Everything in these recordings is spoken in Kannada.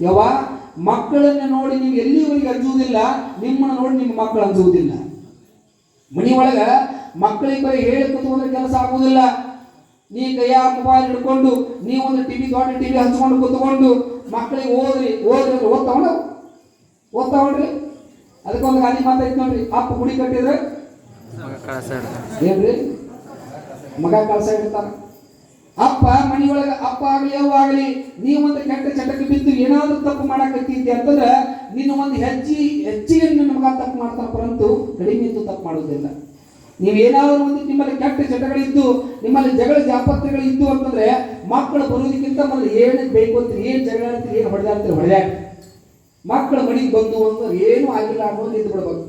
ಯಾವ ಮಕ್ಕಳನ್ನ ನೋಡಿ ನೀವು ಎಲ್ಲಿವರೆಗೆ ಅಂಜುವುದಿಲ್ಲ ನಿಮ್ಮನ್ನ ನೋಡಿ ನಿಮ್ಮ ಮಕ್ಕಳು ಅಂಜುವುದಿಲ್ಲ ಮನಿ ಒಳಗ ಮಕ್ಕಳಿಗೆ ಬರೀ ಹೇಳಿ ಕೂತ್ಕೊಂಡ್ರೆ ಕೆಲಸ ಆಗುವುದಿಲ್ಲ. ನೀ ಕೈಯ ಮೊಬೈಲ್ ಹಿಡ್ಕೊಂಡು ನೀ ಒಂದು ಟಿವಿ ದೊಡ್ಡ ಟಿವಿ ಹಂಚ್ಕೊಂಡು ಕೂತ್ಕೊಂಡು ಮಕ್ಕಳಿಗೆ ಓದ್ರಿ ಓದ್ರಿ ಅಂದ್ರೆ ಓದ್ತಾವಣ ಓದ್ತಾವಣ್ರಿ ಅದಕ್ಕೊಂದು ಗಾದಿ ಮಾತಾಯ್ತು ನೋಡ್ರಿ ಅಪ್ಪ ಗುಡಿ ಕಟ್ಟಿದ್ರೆ. ಏನ್ರಿ? ಮಗ ಕಳ್ಸ ಇಡ್ತಾನ. ಅಪ್ಪ ಮನೆಯೊಳಗೆ ಅಪ್ಪ ಆಗಲಿ, ಅವ್ವ ಆಗಲಿ ನೀವೊಂದು ಕೆಟ್ಟ ಚಟಕ್ಕೆ ಬಿದ್ದು ಏನಾದರೂ ತಪ್ಪು ಮಾಡಕತ್ತಿದ್ದೆ ಅಂತಂದ್ರೆ ನೀನು ಒಂದು ಹೆಜ್ಜೆ ಹೆಚ್ಚಿಗೆ ನಿನ್ನ ತಪ್ಪು ಮಾಡ್ತಾನ ಪರಂತು ಕಡಿಮೆ ಇದ್ದು ತಪ್ಪು ಮಾಡೋದಿಲ್ಲ. ನೀವು ಏನಾದರೂ ಒಂದು ನಿಮ್ಮಲ್ಲಿ ಕೆಟ್ಟ ಚಟಗಳಿದ್ದು, ನಿಮ್ಮಲ್ಲಿ ಜಗಳ ಜಾಪತ್ರೆಗಳು ಇದ್ದು ಅಂತಂದ್ರೆ ಮಕ್ಕಳು ಬರೋದಕ್ಕಿಂತ ಮೊದಲು ಏನು ಬೇಕು ಅಂತ ಏನು ಜಗಳ ಅಂತ ಏನು ಹೊಡೆದಾಡ್ತೀರಿ ಹೊಡೆದಾಡ್ರಿ ಮಕ್ಕಳು ಮನೆಗೆ ಬಂದು ಅಂದ್ರೆ ಏನೂ ಆಗಿಲ್ಲ ಅನ್ನೋದು ನಿಂತು ಬಿಡ್ಬೇಕು.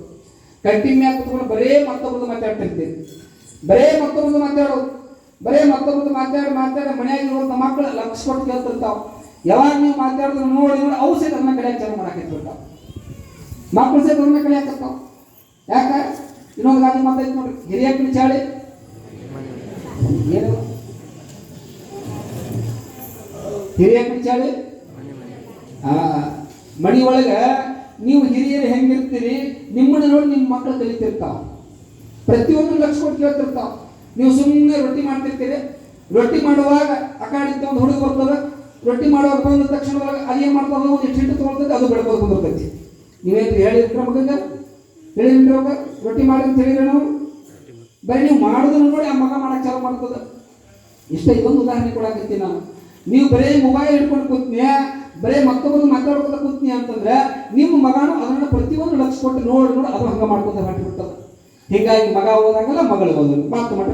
ಕಟ್ಟಿ ಮ್ಯಾಗ ಕುತ್ಕೊಂಡು ಬರೇ ಮತ್ತೊಬ್ಬರು ಮಾತಾಡ್ತಿರ್ತೀವಿ ಬರೇ ಮತ್ತೊಬ್ಬರು ಮಾತಾಡೋದು. ಬರೇ ಮತ್ತೊಬ್ಬರು ಮಾತಾಡಿ ಮಾತಾಡಿ ಮನೆಯಾಗಿರುವಂಥ ಮಕ್ಕಳು ಲಕ್ಷ ಕೊಟ್ಟು ಕೇಳ್ತಿರ್ತಾವ. ಯಾವಾಗ ನೀವು ಮಾತಾಡಿದ್ರು ನೋಡಿ ನೋಡಿ ಅವು ಸಹಿತ ಅದನ್ನ ಕಡೆ ಚಾಲು ಮಾಡಾಕಿರ್ತಾವ ಮಕ್ಕಳು ಸಹಿತ ಅದನ್ನ ಕಡೆ ಹಾಕತ್ತಾವ ಯಾಕ? ಇನ್ನೊಂದು ಗಾದಿ ಮಾತಾಯ್ತು ನೋಡ್ರಿ. ಹಿರಿಯ ಚಾಳಿ? ಏನು? ಹಿರಿಯ ಚಾಳಿ? ಮಣಿ ಒಳಗ ನೀವು ಹಿರಿಯರು ಹೆಂಗಿರ್ತೀರಿ ನಿಮ್ಮನ್ನ ನೋಡಿ ನಿಮ್ಮ ಮಕ್ಕಳು ಕಲಿತಿರ್ತಾವ. ಪ್ರತಿಯೊಂದು ಲಕ್ಷ ಕೊಟ್ಟು ಕೇಳ್ತಿರ್ತಾವ. ನೀವು ಸುಮ್ಮನೆ ರೊಟ್ಟಿ ಮಾಡ್ತಿರ್ತೀರಿ. ರೊಟ್ಟಿ ಮಾಡುವಾಗ ಅಕಾಡಿದ್ದ ಒಂದು ಹುಡುಗ ಬರ್ತದೆ. ರೊಟ್ಟಿ ಮಾಡುವಾಗ ಬಂದ ತಕ್ಷಣ ಅದೇನ್ ಮಾಡ್ತಾರೆ ಒಂದು ಇಟ್ಟು ತಗೊಳ್ತದೆ, ಅದು ಬೆಳ್ಕೊಂಡು ಬಂದಿರ್ತೈತಿ ನೀವೇನು ಹೇಳಿರ್ತೀರ ಮಗಂಗ ಹೇಳಿದ್ರಿ ಅವಾಗ? ರೊಟ್ಟಿ ಮಾಡಿ ಅಂತ ಹೇಳಿದ್ರೆ ನಾವು ಬರೀ ನೀವು ಮಾಡಿದ್ರು ನೋಡಿ ಆ ಮಗ ಮಾಡಕ್ಕೆ ಚಾಲು ಮಾಡ್ತದೆ. ಇಷ್ಟೇ ಇದೊಂದು ಉದಾಹರಣೆ ಕೊಡಕತ್ತಿ ನಾನು. ನೀವು ಬರೀ ಮೊಬೈಲ್ ಹಿಡ್ಕೊಂಡು ಕೂತ್ನಿ ಬರೀ ಮತ್ತೊಬ್ಬರು ಮಾತಾಡ್ಕೊತ ಕೂತ್ನಿ ಅಂತಂದ್ರೆ ನಿಮ್ಮ ಮಗನು ಅದನ್ನು ಪ್ರತಿಯೊಂದು ಲಕ್ಷ ಕೊಟ್ಟು ನೋಡಿ ನೋಡಿ ಅದು ಹಂಗ ಮಾಡ್ಕೊತ ಹೊರಟಿಬಿಡ್ತದ ಹೀಗಾಗಿ ಮಗ ಹೋದಾಗಲ್ಲ ಮಗಳು ಹೋದ್ರು ಮಾತು ಮಠ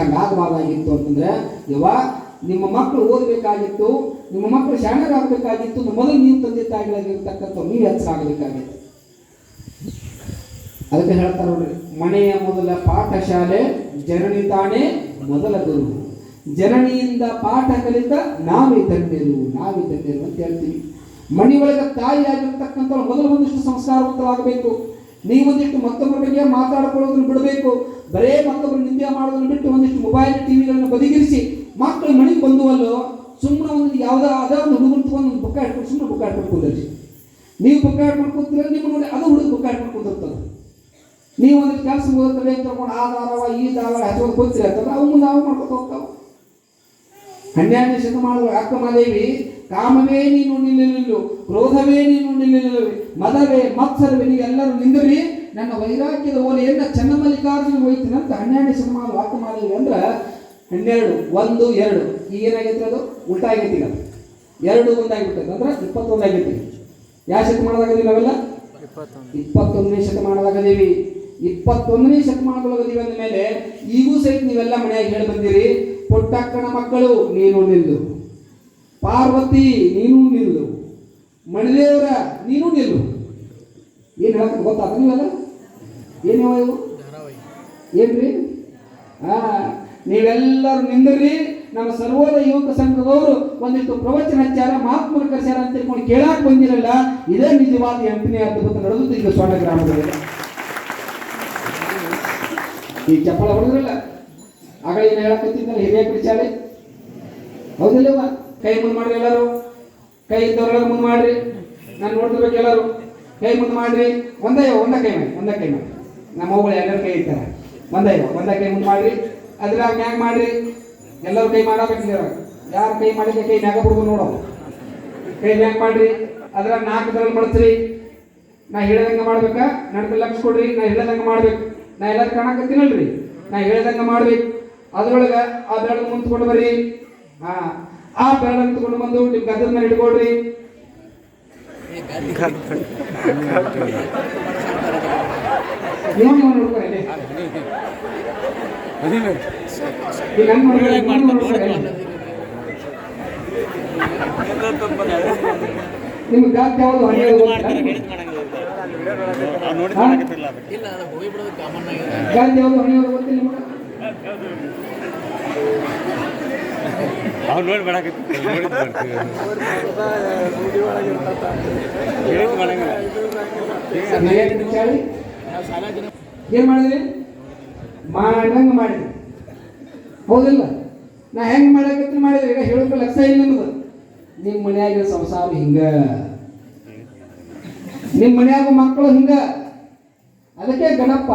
ಹಂಗಾಗಬಾರ್ದಾಗಿತ್ತು ಅಂತಂದ್ರೆ ಯುವ ನಿಮ್ಮ ಮಕ್ಕಳು ಓದಬೇಕಾಗಿತ್ತು, ನಿಮ್ಮ ಮಕ್ಕಳು ಶಾಣರಾಗಬೇಕಾಗಿತ್ತು ಮೊದಲು ನೀವು ತಂದೆ ತಾಯಿಗಳಾಗಿರ್ತಕ್ಕಂಥ ನೀವು ಹೆಚ್ಚಾಗಬೇಕಾಗಿತ್ತು ಅದಕ್ಕೆ ಹೇಳ್ತಾರೆ ನೋಡ್ರಿ, ಮನೆಯ ಮೊದಲ ಪಾಠಶಾಲೆ ಜನನಿ ತಾನೇ ಮೊದಲ ಗುರು. ಜನನಿಯಿಂದ ಪಾಠ ಕಲಿತ ನಾವೇ ಧನ್ಯರು ನಾವೇ ಧನ್ಯರು ಅಂತ ಹೇಳ್ತೀವಿ. ಮನೆ ಒಳಗೆ ತಾಯಿ ಆಗಿರ್ತಕ್ಕಂಥ ಮೊದಲು ಒಂದಿಷ್ಟು ಸಂಸ್ಕಾರವಂತರಾಗಬೇಕು ನೀವೊಂದಿಷ್ಟು ಮತ್ತೊಬ್ಬರ ಬಗ್ಗೆ ಮಾತಾಡಿಕೊಳ್ಳೋದನ್ನು ಬಿಡಬೇಕು. ಬರೇ ಮತ್ತೊಬ್ಬರು ನಿಂದೆ ಮಾಡೋದನ್ನು ಬಿಟ್ಟು ಒಂದಿಷ್ಟು ಮೊಬೈಲ್ ಟಿವಿಗಳನ್ನು ಬದಿಗಿರಿಸಿ ಮಕ್ಕಳು ಮನೆಗೆ ಬಂದುವಲ್ಲೋ ಸುಮ್ಮನೆ ಒಂದು ಯಾವುದೋ ಅದೇ ಒಂದು ಹುಡುಗನ ತಗೊಂಡು ಬುಕ್ಕ ಹಿಡ್ಕೊಂಡು ಸುಮ್ಮನೆ ಬುಕ್ಕ ಹಿಡ್ಕೊಂಡು ನೀವು ಬುಕ್ಕ ಹಿಡ್ಕೊಂಡು ಕೂತಿರ ನಿಮ್ಮ ನೋಡಿ ಅದು ಹುಡುಗ ಬುಕ್ಕ ಹಿಡ್ಕೊಂಡು ಕೂತಿರ್ತದೆ. ನೀವು ಒಂದು ಕೆಲಸ ಅಂತ ತಗೊಂಡು ಆ ದಾರವ ಈ ದಾರವ ಹಚ್ಕೊಂಡು ಕೂತಿರಿ ಅಂತಂದ್ರೆ ಅವು ಮುಂದೆ ಅವು ಮಾಡ್ಕೊತ ಹೋಗ್ತಾವ. ಹನ್ನೆರಡನೇ ಶತಮಾನದ ಅಕ್ಕಮದೇವಿ ಕಾಮವೇ ನೀನು ನಿಲ್ಲಲಿಲ್ಲ ಕ್ರೋಧವೇ ನೀನು ನಿಲ್ಲಲಿಲ್ಲ ಮದವೇ ಮತ್ಸರವೇ ನೀವೆಲ್ಲರೂ ನಿಂದಿರಿ. ನನ್ನ ವೈರಾಗ್ಯದ ಓಲೆಯನ್ನು ಚನ್ನಮಲ್ಲಿಕಾರ್ಜುನ ಹೋಯ್ತಿನಂತ ಹನ್ನೆರಡನೇ ಶತಮಾನದ ಅಕ್ಕಮದೇವಿ ಅಂದ್ರೆ ಹನ್ನೆರಡು ಒಂದು ಎರಡು. ಈಗ ಏನಾಗೈತಿ ಅದು? ಉಲ್ಟಾ ಆಗೈತಿ ಈಗ ಎರಡು ಒಂದಾಗಿಬಿಟ್ಟದೆ ಅಂದ್ರೆ ಇಪ್ಪತ್ತೊಂದಾಗಿತ್ತು ಯಾವ ಶತಮಾನದಾಗದೀವಿ ನಾವೆಲ್ಲ? ಇಪ್ಪತ್ತೊಂದನೇ ಶತಮಾನದಾಗದೀವಿ ಇಪ್ಪತ್ತೊಂದನೇ ಶತಮಾನದೊಳಗದೀವಿ ಅಂದ ಮೇಲೆ ಈಗೂ ಸಹಿತ ನೀವೆಲ್ಲ ಮನೆಯಾಗಿ ಹೇಳಿ ಬಂದಿರಿ. ಪುಟ್ಟಕ್ಕನ ಮಕ್ಕಳು, ನೀನು ನಿಲ್ಲು. ಪಾರ್ವತಿ, ನೀನು ನಿಲ್ಲು. ಮಣಿದೇವರ, ನೀನು ನಿಲ್ಲು. ಏನು ಹೇಳಕ್ಕೆ ಗೊತ್ತಾಗ ನೀವಲ್ಲ? ಏನು ಇವು ಏನ್ರಿ? ಆ, ನೀವೆಲ್ಲರೂ ನಿಂದ್ರಿ. ನಮ್ಮ ಸರ್ವೋದಯ ಯುವಕ ಸಂಘದವರು ಒಂದಿಷ್ಟು ಪ್ರವಚನ ಹಚ್ಚಾರ, ಮಹಾತ್ಮರ ಅಂತ ತಿಳ್ಕೊಂಡು ಕೇಳಕ್ ಬಂದಿರಲ್ಲ ಇದೇ ನಿಜವಾದ ಎಂಟನೇ ಅದ್ಭುತ ನಡೆದು ಈಗ ಸ್ವರ್ಣ ಗ್ರಾಮದಲ್ಲಿ. ಈ ಚಪ್ಪಳ ಹೊಡೆದ್ರಲ್ಲ? ಆಗ ಏನು ಹೇಳಕತ್ತಿದ್ದಲ್ಲ ಹಿರಿಯ ಚಾಲೆ ಹೌದಿಲ್ಲವ ಕೈ ಮುಂದೆ ಮಾಡ್ರಿ ಎಲ್ಲರೂ. ಕೈ ಇದ್ದವ್ರೆಲ್ಲ ಮುಂದೆ ಮಾಡ್ರಿ. ನಾನು ನೋಡ್ತಿರ್ಬೇಕು ಎಲ್ಲರೂ. ಕೈ ಮುಂದೆ ಮಾಡ್ರಿ. ಒಂದೇ ಒಂದ ಕೈ ಮಾಡಿ ಒಂದ ಕೈ ಮಾಡಿ ನಮ್ಮ ಅವುಗಳು ಎಲ್ಲರೂ ಕೈ ಇರ್ತಾರೆ ಒಂದೇ ಒಂದ ಕೈ ಮುಂದೆ ಮಾಡ್ರಿ. ಅದ್ರಾಗ ಮ್ಯಾಗ ಮಾಡ್ರಿ? ಎಲ್ಲರೂ ಕೈ ಮಾಡಬೇಕು ಯಾರು ಕೈ ಮಾಡಿದ್ರೆ ಕೈ ಮ್ಯಾಗ ಬಿಡ್ಬೋದು ನೋಡೋ. ಕೈ ಮ್ಯಾಗ ಮಾಡ್ರಿ. ಅದ್ರಾಗ ನಾಲ್ಕು ದರಲ್ಲಿ ಮಾಡ್ತೀರಿ. ನಾ ಹೇಳ್ದಂಗೆ ಮಾಡ್ಬೇಕಾ? ನಡ್ಕ ಲಕ್ಷ ಕೊಡ್ರಿ. ನಾ ಹೇಳ್ದಂಗೆ ಮಾಡ್ಬೇಕು. ನಾ ಎಲ್ಲರೂ ಕಾಣಕತ್ತಿನಲ್ರಿ? ನಾ ಹೇಳ್ದಂಗೆ ಮಾಡ್ಬೇಕು. ಅದ್ರೊಳಗೆ ಆ ಬೆರಳು ಮುಂತ್ಕೊಂಡು ಬರ್ರಿ ಹಾ ಆ ಬೆರಳು ತಗೊಂಡು ಬಂದು ನಿಮ್ ಗದ್ದದ ಮೇಲೆ ಇಟ್ಕೊಳ್ರಿ. ನಿಮ್ಗೆ ಗಾತ್ ಯಾವುದು ಹಣಿಯೋದು ಗೊತ್ತಿಲ್ಲ? ಹಾ? ಗಾತ್ ಯಾವುದು ಹಣಿಯೋದು ಗೊತ್ತಿಲ್ಲ ನಿಮ್ಗೆ? ಅವ್ನು ನೋಡಿ ಮಾಡಿದ್ರಿ? ಮಾಡಂಗ ಮಾಡಿದ್ರಿ. ಹೌದಿಲ್ಲ? ನಾ ಹೆಂಗ್ ಮಾಡಕತ್ತಿ ಮಾಡಿದ್ರಿ? ಈಗ ಹೇಳೋಕೆ ಲಕ್ಷ ಇಲ್ಲ ನಿಮ್ದು. ನಿಮ್ಮ ಮನ್ಯಾಗಿನ ಸಂಸಾರ ಹಿಂಗ. ನಿಮ್ಮ ಮನ್ಯಾಗ ಮಕ್ಕಳು ಹಿಂಗ. ಅದಕ್ಕೆ ಗಣಪ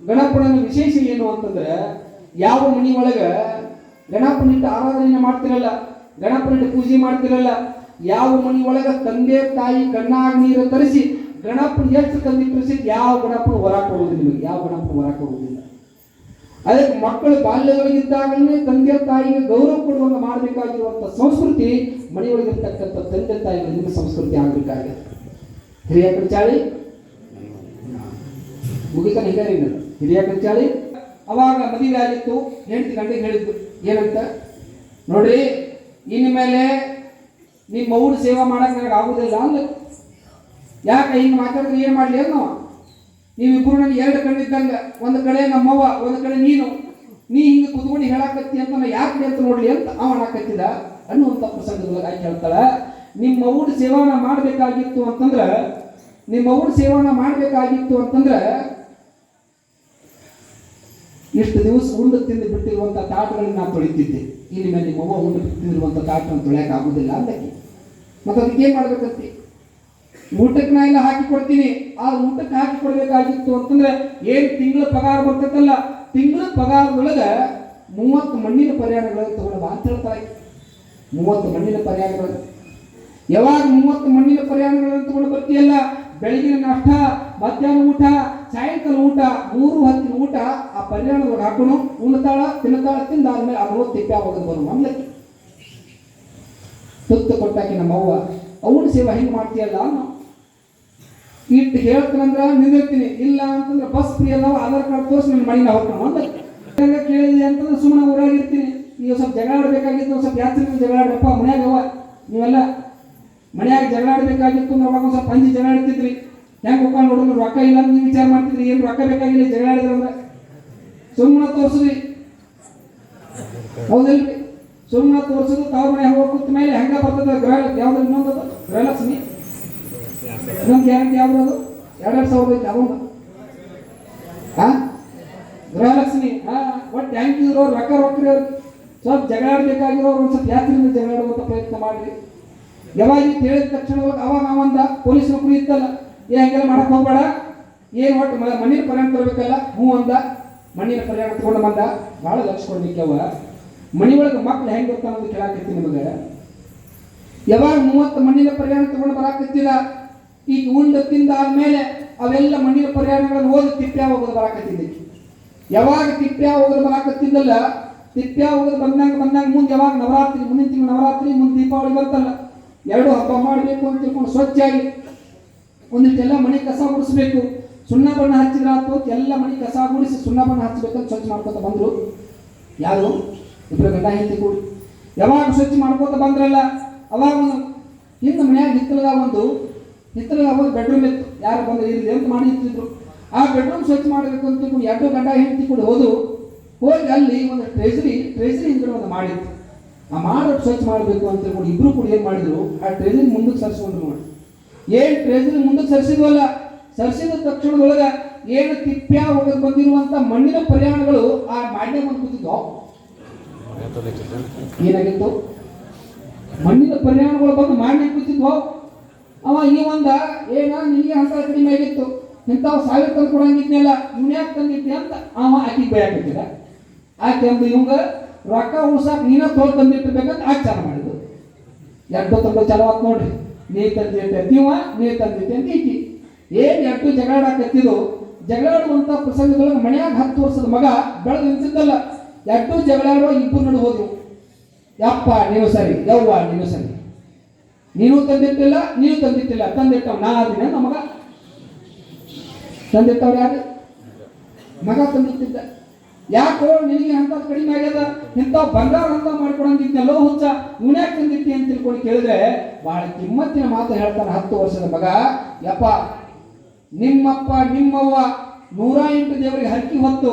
ಗಣಪನ ವಿಶೇಷ ಏನು ಅಂತಂದ್ರೆ, ಯಾವ ಮನಿ ಒಳಗ ಗಣಪನಿಟ್ಟು ಆರಾಧನೆ ಮಾಡ್ತಿರಲ್ಲ ಗಣಪನಿಟ್ಟು ಪೂಜೆ ಮಾಡ್ತಿರಲ್ಲ, ಯಾವ ಮನಿ ಒಳಗ ತಂದೆ, ತಾಯಿ ಕಣ್ಣಾಗ ನೀರು ತರಿಸಿ ಗಣಪನ ಎಷ್ಟು ತಂದಿಟ್ಟು ಯಾವ ಗಣಪನ ಹೊರ ಕೊಡುವುದಿಲ್ಲ ನಿಮಗೆ, ಯಾವ ಗಣಪನ ಹೊರ ಕೊಡುವುದಿಲ್ಲ. ಅದಕ್ಕೆ ಮಕ್ಕಳು ಬಾಲ್ಯದೊಳಗಿದ್ದಾಗಲೇ ತಂದೆ, ತಾಯಿಗೆ ಗೌರವ ಕೊಡುವಂಗ ಮಾಡಬೇಕಾಗಿರುವಂಥ ಸಂಸ್ಕೃತಿ ಮನೆಯೊಳಗಿರ್ತಕ್ಕಂಥ ತಂದೆ ತಾಯಿಗಳಿಗೆ ಸಂಸ್ಕೃತಿ ಆಗಬೇಕಾಗಿದೆ. ಹಿರಿಯ ಪಂಚಾಳಿ ಮುಗಿತಾನೆ ಹಿರಿಯ ಚಾಳಿ ಅವಾಗ ಮದುವೆ ಆಗಿತ್ತು ಹೆಂಡತಿ ಗಂಟೆಗೆ ಹೇಳಿದ್ದು. ಏನಂತ? ನೋಡ್ರಿ ಇನ್ನು ಮೇಲೆ ನಿಮ್ಮ ಊರು ಸೇವಾ ಮಾಡಕ್ ನನಗೆ ಆಗುದಿಲ್ಲ ಅಂದ ಯಾಕೆ ಹಿಂಗೆ ಮಾತಾಡಿದ್ರೆ ಏನು ಮಾಡಲಿ ಅಂತ ನಾವು ನನಗೆ ಎರಡು ಕಣ್ಣಿದ್ದಂಗೆ. ಒಂದು ಕಡೆ ನಮ್ಮವ್ವ, ಒಂದು ಕಡೆ ನೀನು. ನೀ ಹಿಂಗೆ ಕುತ್ಕೊಂಡು ಹೇಳಾಕತ್ತಿ ಅಂತ ನಾ ಯಾಕೆ ಅಂತ ನೋಡ್ಲಿ ಅಂತ ಅವ ಹಾಕತ್ತಿದ ಅನ್ನುವಂಥ ಪ್ರಸಂಗದೊಳಗೆ ಆಕೆ ಹೇಳ್ತಾಳ. ನಿಮ್ಮ ಊರು ಸೇವಾನ ಮಾಡಬೇಕಾಗಿತ್ತು ಅಂತಂದ್ರೆ, ನಿಮ್ಮ ಊರು ಸೇವಾನ ಮಾಡಬೇಕಾಗಿತ್ತು ಅಂತಂದ್ರೆ ಇಷ್ಟು ದಿವಸ ಉಂಡು ತಿಂದು ಬಿಟ್ಟಿರುವಂಥ ತಾಟಗಳನ್ನು ನಾನು ತೊಳಿತಿದ್ದೆ. ಇಲ್ಲಿ ಮೇಲೆ ನಿಮ್ಮ ಉಂಡು ತಿಂದಿರುವಂಥ ತಾಟನ್ನು ತೊಳೆಯಕ್ಕೆ ಆಗುದಿಲ್ಲ ಅಂದಕ್ಕೆ. ಮತ್ತೆ ಅದಕ್ಕೆ ಏನು ಮಾಡ್ಬೇಕಂತೆ? ಊಟಕ್ಕೆ ನಾ ಎಲ್ಲ ಹಾಕಿ ಕೊಡ್ತೀನಿ. ಆ ಊಟಕ್ಕೆ ಹಾಕಿ ಕೊಡಬೇಕಾಗಿತ್ತು ಅಂತಂದ್ರೆ ಏನ್ ತಿಂಗಳ ಪಗಾರ ಬರ್ತೈತಲ್ಲ? ತಿಂಗಳ ಪಗಾರದೊಳಗೆ ಮೂವತ್ತು ಮಣ್ಣಿನ ಪರಿಹಾರಗಳನ್ನು ತಗೊಳ್ಳುವ ಅಂತ ಹೇಳ್ತಾರೆ. ಮೂವತ್ತು ಮಣ್ಣಿನ ಪರ್ಯಾಯಗಳು ಯಾವಾಗ ಮೂವತ್ತು ಮಣ್ಣಿನ ಪರಿಹಾರಗಳನ್ನು ತಗೊಂಡು ಬರ್ತೀಯಲ್ಲ? ಬೆಳಗಿನ ನಷ್ಟ, ಮಧ್ಯಾಹ್ನ ಊಟ ಸಾಯಂಕಾಲ ಊಟ, ಮೂರು ಹೊತ್ತಿನ ಊಟ, ಆ ಪರಿಹಾರದೊಳಗೆ ಹಾಕೋಣ ಉಣ್ತಾಳ ತಿನ್ನತಾಳ ತಿಂದಾದ್ಮೇಲೆ ಅದನ್ನು ತಿಪ್ಪೆ ಹೋಗೋದು ಬರು ಅಂದ್ಲಕ್ಕಿ ತುತ್ತು ಕೊಟ್ಟಾಕಿ ನಮ್ಮವ್ವ ಅವನ ಸೇವೆ ಹೆಂಗೆ ಮಾಡ್ತೀಯಲ್ಲ ಇಟ್ಟು ಹೇಳ್ತಾನಂದ್ರೆ ನಿಂದಿರ್ತೀನಿ ಇಲ್ಲ ಅಂತಂದ್ರೆ ಬಸ್ ಫ್ರೀ ಅಲ್ಲ, ಆಧಾರ್ ಕಾರ್ಡ್ ತೋರಿಸಿ ನನ್ನ ಮನೆಯಿಂದ ಹೋಗ್ತಾನ ಅಂತ ಕೇಳಿದೆ ಅಂತಂದ್ರೆ ಸುಮ್ಮನೆ ಊರಾಗಿರ್ತೀನಿ. ನೀವು ಸ್ವಲ್ಪ ಜಗಳ ಆಡಬೇಕಾಗಿತ್ತು ಸ್ವಲ್ಪ ಯಾತ್ರೆ ಜಗಳ ಆಡ್ರಪ್ಪ, ಮನ್ಯಾಗ ಅವ ನೀವೆಲ್ಲ ಮನೆಯಾಗ ಜಗಳ ಆಡಬೇಕಾಗಿತ್ತು ಅಂದ್ರೆ ಅವಾಗ ಸ್ವಲ್ಪ ಪಂಜಿ ಜಗಳ ಆಡ್ತಿದ್ರಿ. ಹೆಂಗೆ ಹೋಗ್ಕೊಂಡು ನೋಡಿದ್ರು ರೊಕ್ಕ ಇಲ್ಲ ಅಂತ ನೀವು ವಿಚಾರ ಮಾಡ್ತಿದ್ರಿ? ಏನು ರೊಕ್ಕ ಬೇಕಾಗಿಲ್ಲ ಜಗಳ ಆಡಿದ್ರಂದ್ರೆ ಸುಮ್ಮನೆ ತೋರಿಸ್ರಿ ಹೌದಿಲ್ರಿ? ಸುಮ್ಮನೆ ತೋರಿಸೋದು ತವ್ರ ಮನೆ ಹೋಗಿ ಕೂತ ಮೇಲೆ ಹೆಂಗ ಬರ್ತದೆ ಗ್ರಹ? ಯಾವ್ದು ಇನ್ನೊಂದು? ಗೃಹಲಕ್ಷ್ಮಿ ಇನ್ನೊಂದು ಗ್ಯಾರಂಟಿ ಯಾವ್ದು ಅದು? ಎರಡೆರಡು ಸಾವಿರದ ಐತೆ ಅದೊಂದು ಹಾ? ಗೃಹಲಕ್ಷ್ಮಿ ಹಾ ಒಟ್ಟು ಟ್ಯಾಂಕ್ ಇರೋರು ರೊಕ್ಕ ಅವ್ರು. ಸ್ವಲ್ಪ ಜಗಳ ಆಡ್ಬೇಕಾಗಿರೋರು ಒಂದು ಸ್ವಲ್ಪ ಯಾತ್ರೆಯಿಂದ ಜಗಳ ಆಡುವಂಥ ಪ್ರಯತ್ನ ಮಾಡ್ರಿ. ಯಾವಾಗ ಹೇಳಿದ ತಕ್ಷಣ ಅವಾಗ ಅವಂದ ಪೊಲೀಸ್ ನೌಕರಿ ಇತ್ತಲ್ಲ ಏ ಹಂಗೆಲ್ಲ ಮಾಡಕ್ ಹೋಗ್ಬೇಡ. ಏನು ಒಟ್ಟು ಮಣ್ಣಿನ ಪರಿಣಾಮ ತರಬೇಕಲ್ಲ? ಹ್ಞೂ ಅಂದ. ಮಣ್ಣಿನ ಪರಿಣಾಮ ತಗೊಂಡು ಬಂದ. ಭಾಳ ಲಕ್ಷ ಕೊಡ್ಲಿಕ್ಕವ ಮನಿ ಒಳಗೆ ಮಕ್ಳು ಹೆಂಗೆ ಬರ್ತಾವ ಅಂತ ಕೇಳಾಕತ್ತೀನಿ ನಿಮಗೆ. ಯಾವಾಗ ಮೂವತ್ತು ಮಣ್ಣಿನ ಪರಿಹಾರ ತಗೊಂಡು ಬರಾಕತ್ತಿಲ್ಲ, ಈಗ ಉಂಡು ತಿಂದ ಆದ್ಮೇಲೆ ಅವೆಲ್ಲ ಮಣ್ಣಿನ ಪರಿಹಾರಗಳನ್ನು ಓದಿ ತಿಪ್ಪ್ಯಾ ಹೋಗೋದು ಬರಾಕತ್ತಿದ್ದೆ. ಯಾವಾಗ ತಿಪ್ಪ್ಯಾ ಹೋಗೋದು ಬರಾಕತ್ತಿದ್ದಲ್ಲ ತಿಪ್ಪ್ಯಾ ಹೋಗೋದು ಬಂದಾಗ ಬಂದಾಗ ಮುಂದೆ ಯಾವಾಗ ನವರಾತ್ರಿ, ಮುಂದಿನ ತಿಂಗಳು ನವರಾತ್ರಿ, ಮುಂದೆ ದೀಪಾವಳಿ ಬಂತಲ್ಲ, ಎರಡು ಹಬ್ಬ ಮಾಡಬೇಕು ಅಂತ ತಿಳ್ಕೊಂಡು ಸ್ವಚ್ಛಾಗಿ ಒಂದಿಷ್ಟೆಲ್ಲ ಮನೆ ಕಸ ಗುಡಿಸ್ಬೇಕು. ಸುಣ್ಣ ಬಣ್ಣ ಹಚ್ಚಿದ್ರ ಅಂತ ಎಲ್ಲ ಮನೆ ಕಸ ಗುಡಿಸಿ ಸುಣ್ಣ ಬಣ್ಣ ಹಚ್ಚಬೇಕಂತ ಸ್ವಚ್ಛ ಮಾಡ್ಕೋತ ಬಂದರು. ಯಾರು? ಇಬ್ಬರು ಗಂಡ ಹೆಂಡತಿ ಕೂಡಿ. ಯಾವಾಗ ಸ್ವಚ್ಛ ಮಾಡ್ಕೋತ ಬಂದ್ರಲ್ಲ, ಅವಾಗ ಒಂದು ಹಿಂದೆ ಮನ್ಯಾಗ ಹಿತ್ತಲದಾಗ ಒಂದು ಹಿತ್ತಲದಾಗ ಒಂದು ಬೆಡ್ರೂಮ್ ಇತ್ತು. ಯಾರು ಬಂದ್ರೆ ಇಲ್ಲಿ ಅಂತ ಮಾಡಿ ಇರ್ತಿದ್ರು ಆ ಬೆಡ್ರೂಮ್ ಸ್ವಚ್ಛ ಮಾಡಬೇಕು ಅಂತ ತಿಳ್ಕೊಂಡು ಎರಡು ಗಂಡ ಹೆಂಡತಿ ಕೂಡ ಹೋದು. ಹೋಗಿ ಅಲ್ಲಿ ಒಂದು ಟ್ರೆಜರಿ ಟ್ರೆಜರಿ ಹಿಂದ್ಗಡೆ ಒಂದು ಮಾಡಿತ್ತು. ಆ ಮಾಡೋದು ಸ್ವಚ್ಛ ಮಾಡಬೇಕು ಅಂತ ತಿಳ್ಕೊಂಡು ಇಬ್ಬರು ಕೂಡ ಏನು ಮಾಡಿದ್ರು, ಆ ಟ್ರೆಜರಿ ಮುಂದಕ್ಕೆ ಸರಿಸ್ಕೊಂಡ್ರು ನೋಡಿ. ಏನ್ ಟ್ರೆಜರಿ ಮುಂದಕ್ಕೆ ಸರಿಸಿದ್ವಲ್ಲ? ಸರಿಸಿದ ತಕ್ಷಣದೊಳಗ ಏನು ತಿಪ್ಪ್ಯಾ ಹೋಗಿ ಬಂದಿರುವಂತ ಮಣ್ಣಿನ ಪರಿಹಾರಗಳು ಆ ಮಾಡ್ಯ ಬಂದು ಕೂತಿದ್ವು? ಏನಾಗಿತ್ತು? ಮಣ್ಣಿನ ಪರಿಣಾಮಗಳು ಬಂದು ಮಾಡಿ ಕೂತಿದ್ವು? ಅವ ಈ ಒಂದ ಏನ ನಿನಗೆ ಹಂತ ಕಡಿಮೆ ಆಗಿತ್ತು? ಇಂಥವು ಸಾವಿರ ತಂದು ಕೊಡಂಗಿದ್ನೆಲ್ಲ ಇವ್ನ್ಯಾಕೆ ತಂದಿದ್ದೆ ಅಂತ ಅವ ಆಕಿಗೆ ಬೈಯಾಕತ್ತಿದ. ಆಕೆ ಅಂದು, ಇವಂಗ ರೊಕ್ಕ ಉಳ್ಸಾಕ್ ನೀನ ತೋಲ್ ತಂದಿಟ್ಟಿರ್ಬೇಕಂತ ಆಚಾರ ಮಾಡಿದ್ರು ಎರಡು ತೊಂಬತ್ತು ಚಲೋ ನೋಡ್ರಿ. ನೀ ತಂದಿಟ್ಟೆ ನೀವ ನೀ ತಂದಿಟ್ಟೆ ಅಂತ ಏನ್ ಎರಡು ಜಗಳಾಡಕತ್ತಿದ್ದು ಜಗಳಾಡುವಂತ ಪ್ರಸಂಗದೊಳಗೆ ಮನೆಯಾಗ ಹತ್ತು ವರ್ಷದ ಮಗ ಬೆಳೆದು ನಿಂತಿದ್ದಲ್ಲ. ಎಟ್ಟು ಜಗಳಾಡುವ ಇಬ್ಬರು ನಡು ಹೋದ್ರು. ಯಪ್ಪ, ನೀನು ಸರಿ, ಯವ್ವ, ನೀನು ಸರಿ. ನೀನು ತಂದಿಟ್ಟಿಲ್ಲ ನೀನು ತಂದಿಟ್ಟಿಲ್ಲ. ತಂದಿಟ್ಟವ್ ನಾ ಆದಿನ ನಮಗ ಮಗ. ತಂದಿಟ್ಟವ್ರು ಯಾರು? ಮಗ ತಂದಿಟ್ಟಿದ್ದ. ಯಾಕೋ ನಿನಗೆ ಅಂತ ಕಡಿಮೆ ಆಗ್ಯದ? ಇಂಥ ಬಂಗಾರ ಅಂತ ಮಾಡ್ಕೊಡಂಗಿದ್ನೆಲ್ಲೋ ಹುಚ್ಚ. ಇವನ್ಯಾಕೆ ತಿಂದಿತ್ತಿ ಅಂತ ತಿಳ್ಕೊಂಡು ಕೇಳಿದ್ರೆ ಬಹಳ ಕಿಮ್ಮತ್ತಿನ ಮಾತು ಹೇಳ್ತಾನೆ ಹತ್ತು ವರ್ಷದ ಮಗ. ಯಪ್ಪ, ನಿಮ್ಮಪ್ಪ, ನಿಮ್ಮವ್ವ ನೂರ ಎಂಟು ದೇವರಿಗೆ ಹರಕಿ ಹೊತ್ತು,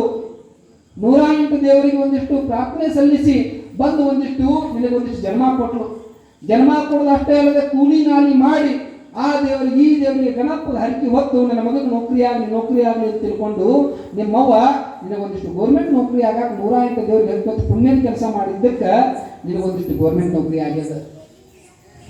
ನೂರ ಎಂಟು ದೇವರಿಗೆ ಒಂದಿಷ್ಟು ಪ್ರಾರ್ಥನೆ ಸಲ್ಲಿಸಿ, ಬಂದು ಒಂದಿಷ್ಟು ನಿನಗೆ ಒಂದಿಷ್ಟು ಜನ್ಮ ಕೊಟ್ಟರು ಜನ್ಮ ಕೊಡೋದು ಅಷ್ಟೇ ಅಲ್ಲದೆ ಕೂಲಿ ನಾಲಿ ಮಾಡಿ ಆ ದೇವರು ಈ ದೇವರಿಗೆ ಗಣಪದ ಹರಕಿ ಹೊತ್ತು ನನ್ನ ಮಗನ ನೌಕರಿ ಆಗಲಿ ನೌಕರಿ ಆಗಲಿ ಅಂತ ತಿಳ್ಕೊಂಡು ನಿಮ್ಮವ್ವ ನಿನಗೊಂದಿಷ್ಟು ಗೌರ್ಮೆಂಟ್ ನೌಕರಿ ಆಗಾಕ ನೂರ ಎಂಟು ದೇವರಿಗೆ ಹೊತ್ತು ಪುಣ್ಯದ ಕೆಲಸ ಮಾಡಿದ್ದಕ್ಕೆ ನಿನಗೊಂದಿಷ್ಟು ಗೌರ್ಮೆಂಟ್ ನೌಕರಿ ಆಗ್ಯದ.